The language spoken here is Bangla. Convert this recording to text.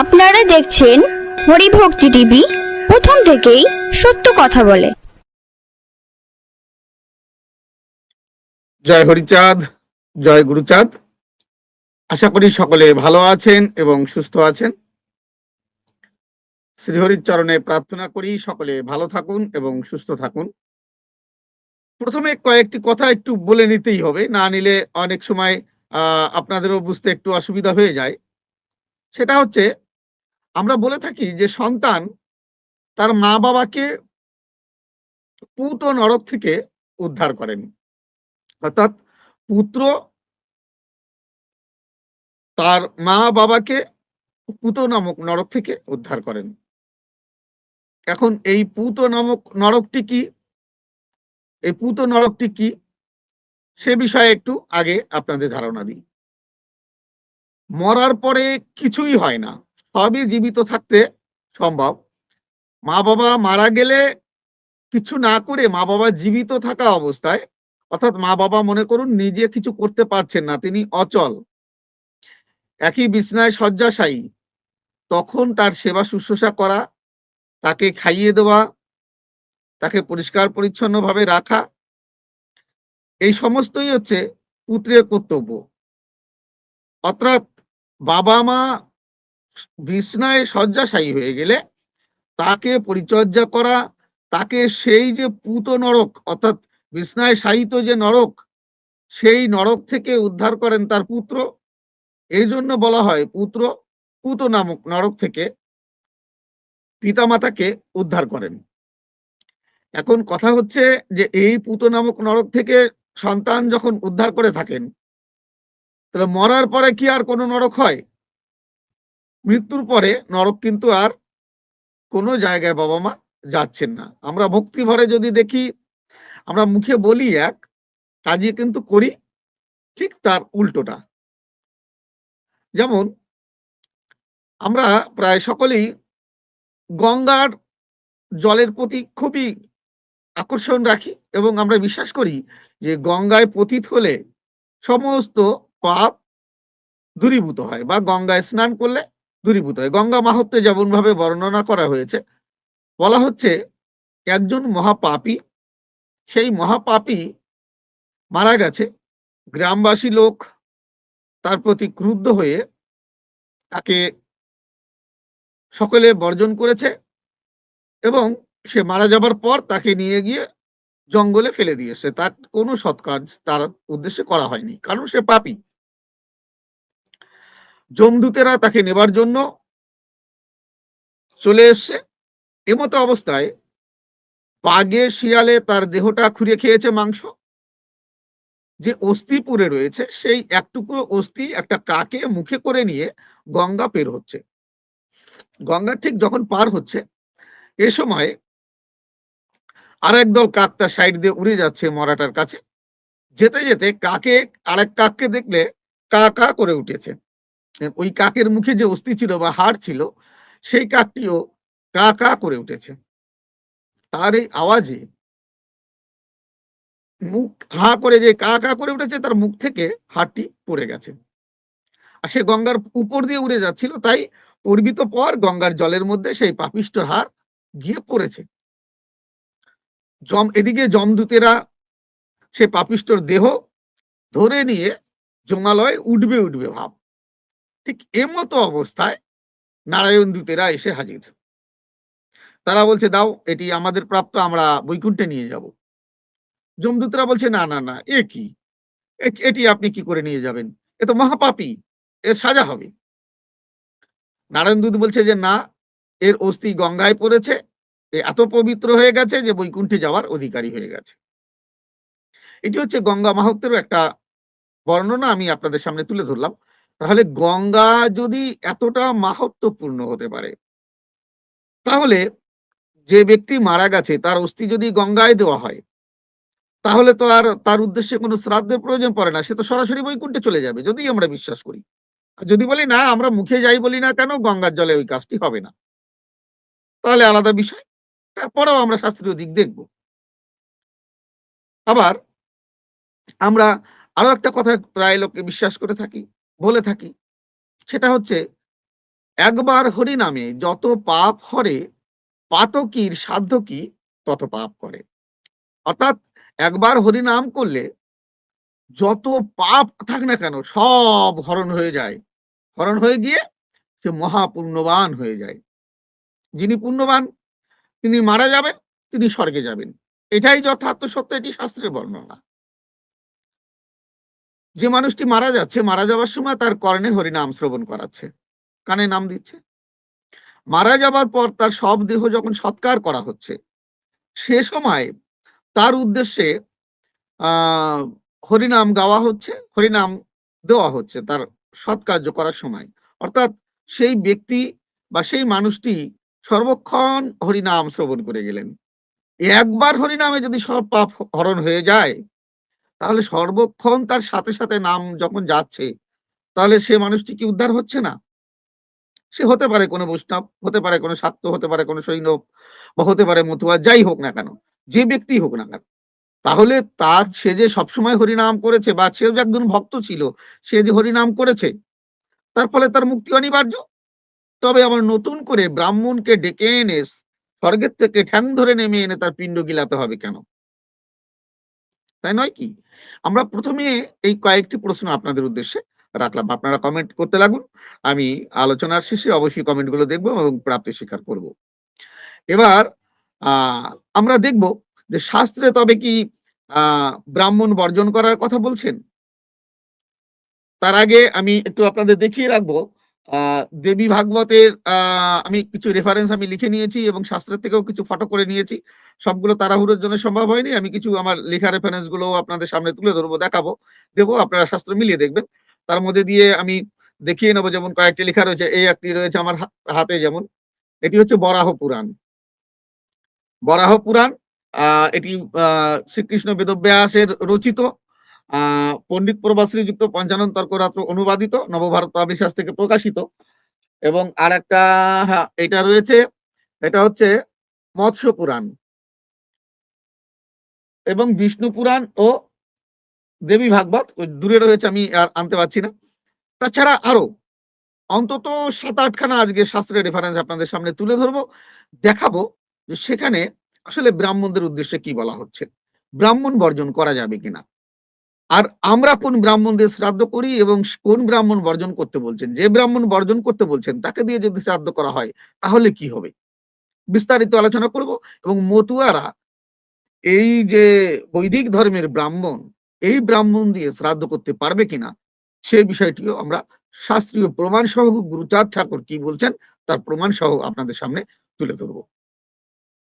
আপনারা দেখছেন হরিভক্তি টিভি, প্রথম থেকেই সত্য কথা বলে। জয় হরিচাঁদ, জয় গুরুচাঁদ। আশা করি সকলে ভালো আছেন এবং সুস্থ আছেন। শ্রীহরির চরণে প্রার্থনা করি সকলে ভালো থাকুন এবং সুস্থ থাকুন। প্রথমে কয়েকটি কথা একটু বলে নিতেই হবে, না নিলে অনেক সময় আপনাদেরও বুঝতে একটু অসুবিধা হয়ে যায়। সেটা হচ্ছে, আমরা বলে থাকি যে সন্তান তার মা বাবাকে পুত ও নরক থেকে উদ্ধার করেন। অর্থাৎ পুত্র তার মা বাবাকে পুত নামক নরক থেকে উদ্ধার করেন। এখন এই পুত নামক নরকটি কি? এই পুত নরকটি কি? সে বিষয়ে একটু আগে আপনাদের ধারণা দিই। মরার পরে কিছুই হয় না। সবই জীবিত থাকতে সম্ভব। মা বাবা মারা গেলে কিছু না করে মা বাবা জীবিত থাকা অবস্থায়, অর্থাৎ মা বাবা মনে করুন নিজে কিছু করতে পারছেন না, তিনি অচল। একই বিছনায় শয্যাশায়ী। তখন তার সেবা শুশ্রূষা করা, তাকে খাইয়ে দেওয়া, তাকে পরিষ্কার পরিচ্ছন্নভাবে রাখা, এই সমস্তই হচ্ছে পুত্রের কর্তব্য। অর্থাৎ বাবা মা বিছনায় শয্যাশায়ী হয়ে গেলে তাকে পরিচর্যা করা, তাকে সেই যে পুত নরক, অর্থাৎ বিছনায় শায়িত যে নরক, সেই নরক থেকে উদ্ধার করেন তার পুত্র। এই জন্য বলা হয় পুত্র, পুত নামক নরক থেকে পিতামাতাকে উদ্ধার করেন। এখন কথা হচ্ছে যে এই পুত নামক নরক থেকে সন্তান যখন উদ্ধার করে থাকেন তাহলে মরার পরে কি আর কোনো নরক হয়? মৃত্যুর পরে নরক কিন্তু আর কোনো জায়গায় বাবা মা যাচ্ছেন না। আমরা ভক্তি ভরে যদি দেখি, আমরা মুখে বলি এক, কাজে কিন্তু করি ঠিক তার উল্টোটা। যেমন, আমরা প্রায় সকলেই গঙ্গার জলের প্রতি খুবই আকর্ষণ রাখি এবং আমরা বিশ্বাস করি যে গঙ্গায় পতিত হলে সমস্ত পাপ দূরীভূত হয় বা গঙ্গায় স্নান করলে দূরীভূত হয়। গঙ্গা মাহাত্মে যেমন ভাবে বর্ণনা করা হয়েছে, বলা হচ্ছে একজন মহাপাপী, সেই মহাপাপী মারা গেছে, গ্রামবাসী লোক তার প্রতি ক্রুদ্ধ হয়ে তাকে সকলে বর্জন করেছে এবং সে মারা যাবার পর তাকে নিয়ে গিয়ে জঙ্গলে ফেলে দিয়েছে তার কোনো সৎ কাজ তার উদ্দেশ্যে করা হয়নি, কারণ সে পাপী। জমদূতেরা তাকে নেবার জন্য চলে এসছে। এমতো অবস্থায় বাঘে, শিয়ালে তার দেহটা খুঁড়ে খেয়েছে মাংস। যে অস্থি পুরে রয়েছে, সেই এক টুকরো অস্থি একটা কাকে মুখে করে নিয়ে গঙ্গা পের হচ্ছে। গঙ্গা ঠিক যখন পার হচ্ছে, এ সময় আর একদল কাক তার সাইড দিয়ে উড়ে যাচ্ছে মরাটার কাছে। যেতে যেতে কাকে, আরেক কাককে দেখলে কা কা করে উঠেছে। ওই কাকের মুখে যে অস্থি ছিল বা হাড় ছিল, সেই কাকটিও কা কা করে উঠেছে। তার এই আওয়াজে মুখ হা করে যে কা কা করে উঠেছে, তার মুখ থেকে হাড়টি পড়ে গেছে। আর সে গঙ্গার উপর দিয়ে উড়ে যাচ্ছিল, তাই পর্বিত পর গঙ্গার জলের মধ্যে সেই পাপিষ্টর হার গিয়ে পড়েছে। জম, এদিকে জমদূতেরা সে পাপিষ্টর দেহ ধরে নিয়ে জমালয় উঠবে উঠবে ভাব। ঠিক এমতো অবস্থায় নারায়ণ দূতেরা এসে হাজির তারা বলছে, দাও, এটি আমাদের প্রাপ্ত, আমরা বৈকুণ্ঠে নিয়ে যাব। যমদূতরা বলছে, না না না, এ কি? এটি আপনি কি করে নিয়ে যাবেন? এ তো মহাপাপী এর সাজা হবে। নারায়ণ দূত বলছে যে, না, এর অস্থি গঙ্গায় পড়েছে এত পবিত্র হয়ে গেছে যে বৈকুণ্ঠে যাওয়ার অধিকারী হয়ে গেছে। এটি হচ্ছে গঙ্গা মাহাত্মের একটা বর্ণনা, আমি আপনাদের সামনে তুলে ধরলাম। তাহলে গঙ্গা যদি এতটা মাহাত্মপূর্ণ হতে পারে, তাহলে যে ব্যক্তি মারা গেছে, তার অস্থি যদি গঙ্গায় দেওয়া হয়, তাহলে তো আর তার উদ্দেশ্যে কোনো শ্রাদ্ধের প্রয়োজন পড়ে না, সে তো সরাসরি বৈকুণ্ঠে চলে যাবে যদি আমরা বিশ্বাস করি। আর যদি বলি, না, আমরা মুখে যাই বলি না কেন, গঙ্গার জলে ওই কাজটি হবে না। তাহলে আলাদা বিষয়, তারপরেও আমরা শাস্ত্রীয় দিক দেখব। আবার আমরা আরও একটা কথা প্রায় লোককে বিশ্বাস করে থাকি বলে থাকি। সেটা হচ্ছে, একবার হরি নামে যত পাপ হরে, পাতকির সাধ্য কি, তত পাপ করে। অর্থাৎ, একবার হরি নাম করলে যত পাপ থাক না কেন, সব হরণ হয়ে যায়। হরণ হয়ে গিয়ে সে মহাপূর্ণবান হয়ে যায়। যিনি পুণ্যবান, তিনি মারা যাবেন, তিনি স্বর্গে যাবেন। এটাই যথার্থ সত্য, এটি শাস্ত্রের বর্ণনা। যে মানুষটি মারা যাচ্ছে, মারা যাওয়ার সময় তার কর্ণে হরিনাম শ্রবণ করাচ্ছে, কানে নাম দিচ্ছে। মারা যাবার পর তার সব দেহ যখন সৎকার করা হচ্ছে, সে সময় তার উদ্দেশ্যে আহ হরিনাম গাওয়া হচ্ছে, হরিনাম দেওয়া হচ্ছে তার সৎকার্য করার সময়। অর্থাৎ সেই ব্যক্তি বা সেই মানুষটি সর্বক্ষণ হরিনাম শ্রবণ করে গেলেন। একবার হরিনামে যদি সব পাপ হরণ হয়ে যায় তাহলে সর্বক্ষণ তার সাথে সাথে নাম যখন যাচ্ছে, তাহলে সে মানুষটি কি উদ্ধার হচ্ছে না? সে হতে পারে কোনো বৈষ্ণব, হতে পারে কোনো শাক্ত হতে পারে কোনো সৈনব বা হতে পারে মতুয়া যাই হোক না কেন, যে ব্যক্তি হোক না কেন। তাহলে তার সে যে সবসময় হরিনাম করেছে বা সেও যে একজন ভক্ত ছিল, সে যে হরিনাম করেছে, তার ফলে তার মুক্তি অনিবার্য। তবে আবার নতুন করে ব্রাহ্মণকে ডেকে এনে, স্বর্গের থেকে ঠ্যাং ধরে নেমে এনে তার পিণ্ড গিলাতে হবে কেন? তাই নয় কি? আমরা প্রথমে এই কয়েকটি প্রশ্ন আপনাদের উদ্দেশ্যে রাখলাম। আপনারা কমেন্ট করতে লাগুন। আমি আলোচনার শেষে অবশ্যই কমেন্টগুলো দেখব এবং প্রাপ্তি স্বীকার করব। এবার আমরা দেখব যে শাস্ত্রে তবে কি ব্রাহ্মণ বর্জন করার কথা বলছেন? তার আগে আমি একটু আপনাদের দেখিয়ে রাখব দেবী ভাগবতের আমি কিছু রেফারেন্স আমি লিখে নিয়েছি এবং শাস্ত্রের থেকেও কিছু ফটো করে নিয়েছি। সবগুলো তাড়াহুড়োর জন্য সম্ভব হয়নি। আমি কিছু আমার লেখা রেফারেন্সগুলো আপনাদের সামনে তুলে ধরবো, দেখাবো। দেবো, আপনারা শাস্ত্র মিলিয়ে দেখবেন। তার মধ্যে দিয়ে আমি দেখিয়ে নেব যেমন কয়েকটি লেখা রয়েছে। এই একটি রয়েছে আমার হাতে যেমন। এটি হচ্ছে বরাহ পুরাণ। বরাহ পুরাণ আহ এটি আহ শ্রীকৃষ্ণ বেদব্যাসের রচিত। পণ্ডিত প্রভা শ্রীযুক্ত পঞ্চানন তর্করাত্র অনুবাদিত, নবভারত অবিশ্বাস থেকে প্রকাশিত। এবং আর একটা এটা রয়েছে, এটা হচ্ছে মৎস্য পুরাণ। এবং বিষ্ণু পুরাণ ও দেবী ভাগবত দূরে রয়েছে, আমি আর আনতে পারছি না। তাছাড়া আরও, অন্তত সাত আটখানা আজকে শাস্ত্রের রেফারেন্স আপনাদের সামনে তুলে ধরবো, দেখাবো যে সেখানে আসলে ব্রাহ্মণদের উদ্দেশ্যে কি বলা হচ্ছে। ব্রাহ্মণ বর্জন করা যাবে কিনা? আর আমরা কোন ব্রাহ্মণদের শ্রাদ্ধ করি এবং কোন ব্রাহ্মণ বর্জন করতে বলছেন? যে ব্রাহ্মণ বর্জন করতে বলছেন, তাকে দিয়ে যদি শ্রাদ্ধ করা হয়, তাহলে কি হবে? বিস্তারিত আলোচনা করব এবং মতুয়ারা এই যে বৈদিক ধর্মের ব্রাহ্মণ, এই ব্রাহ্মণ দিয়ে শ্রাদ্ধ করতে পারবে কিনা সেই বিষয়টিও আমরা শাস্ত্রীয় প্রমাণ সহ গুরুচাঁদ ঠাকুর কি বলছেন, তার প্রমাণ সহ আপনাদের সামনে তুলে ধরবো।